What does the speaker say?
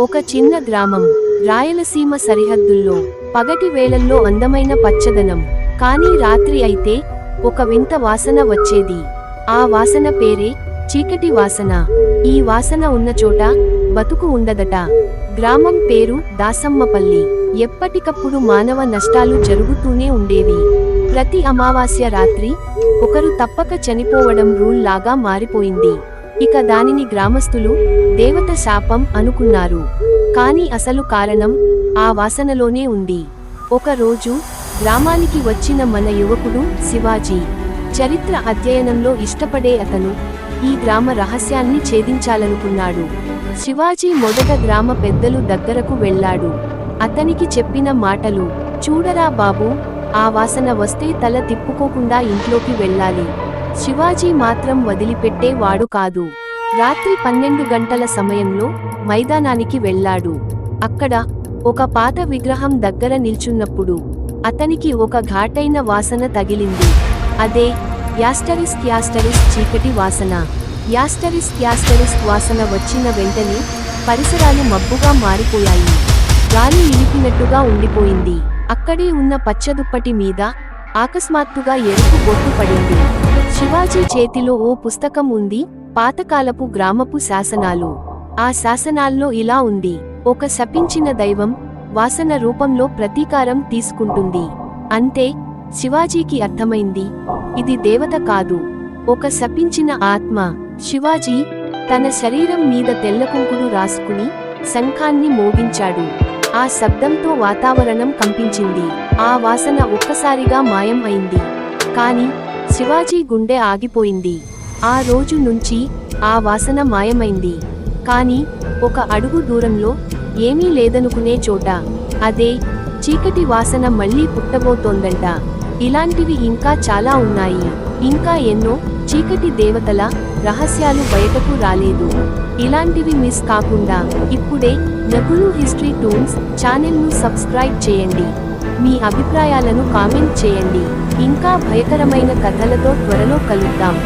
ఒక చిన్న గ్రామం రాయలసీమ సరిహద్దుల్లో పగటి వేళల్లో అందమైన పచ్చదనం. కానీ రాత్రి అయితే ఒక వింత వాసన వచ్చేది. ఆ వాసన పేరే చీకటి వాసన. ఈ వాసన ఉన్న చోట బతుకు ఉండదట. గ్రామం పేరు దాసమ్మపల్లి. ఎప్పటికప్పుడు మానవ నష్టాలు జరుగుతూనే ఉండేవి. ప్రతి అమావాస్య రాత్రి ఒకరు తప్పక చనిపోవడం రూల్ లాగా మారిపోయింది. ఇక దానిని గ్రామస్తులు దేవత శాపం అనుకున్నారు. కాని అసలు కారణం ఆ వాసనలోనే ఉంది. ఒక రోజు గ్రామానికి వచ్చిన మన యువకుడు శివాజీ చరిత్ర అధ్యయనంలో ఇష్టపడే అతను ఈ గ్రామ రహస్యాన్ని ఛేదించాలనుకున్నాడు. శివాజీ మొదట గ్రామ పెద్దలు దగ్గరకు వెళ్ళాడు. అతనికి చెప్పిన మాటలు చూడరా బాబు ఆ వాసన వస్తే తల తిప్పుకోకుండా ఇంట్లోకి వెళ్ళాలి. శివాజీ మాత్రం వదిలిపెట్టే వాడు కాదు. రాత్రి పన్నెండు గంటల సమయంలో మైదానానికి వెళ్ళాడు. అక్కడ ఒక పాత విగ్రహం దగ్గర నిల్చున్నప్పుడు అతనికి ఒక ఘాటైన వాసన తగిలింది. అదే యాస్టరిస్ యాస్టరిస్ చీకటి వాసన. యాస్టరిస్ యాస్టరిస్ వాసన వచ్చిన వెంటనే పరిసరాలు మబ్బుగా మారిపోయాయి. గాలి నిలిపినట్టుగా ఉండిపోయింది. అక్కడే ఉన్న పచ్చదుప్పటి మీద ఆకస్మాత్తుగా ఎరుపు బొట్టు పడింది. శివాజీ చేతిలో ఓ పుస్తకం ఉంది పాతకాలపు గ్రామపు శాసనాలు. ఆ శాసనాల్లో ఇలా ఉంది ఒక శపించిన దైవం వాసన రూపంలో ప్రతీకారం తీసుకుంటుంది. అంతే శివాజీకి అర్థమైంది. ఇది దేవత కాదు. ఒక శపించిన ఆత్మ శివాజీ తన శరీరం మీద తెల్లకుంకుడు రాసుకుని శంఖాన్ని మోగించాడు. ఆ శబ్దంతో వాతావరణం కంపించింది. ఆ వాసన ఒక్కసారిగా మాయం అయింది. కాని శివాజీ గుండె ఆగిపోయింది. ఆ రోజు నుంచి ఆ వాసన మాయమైంది. కానీ ఒక అడుగు దూరంలో ఏమీ లేదనుకునే చోట అదే చీకటి వాసన మళ్ళీ పుట్టబోతోందంట. ఇలాంటివి ఇంకా చాలా ఉన్నాయి. ఇంకా ఎన్నో చీకటి దేవతల రహస్యాలు బయటకు రాలేదు. ఇలాంటివి మిస్ కాకుండా ఇప్పుడే నకులు హిస్టరీ టూన్స్ ఛానల్ను సబ్స్క్రైబ్ చేయండి. మీ అభిప్రాయాలను కామెంట్ చేయండి. ఇంకా భయకరమైన కథలతో త్వరలో కలుద్దాం.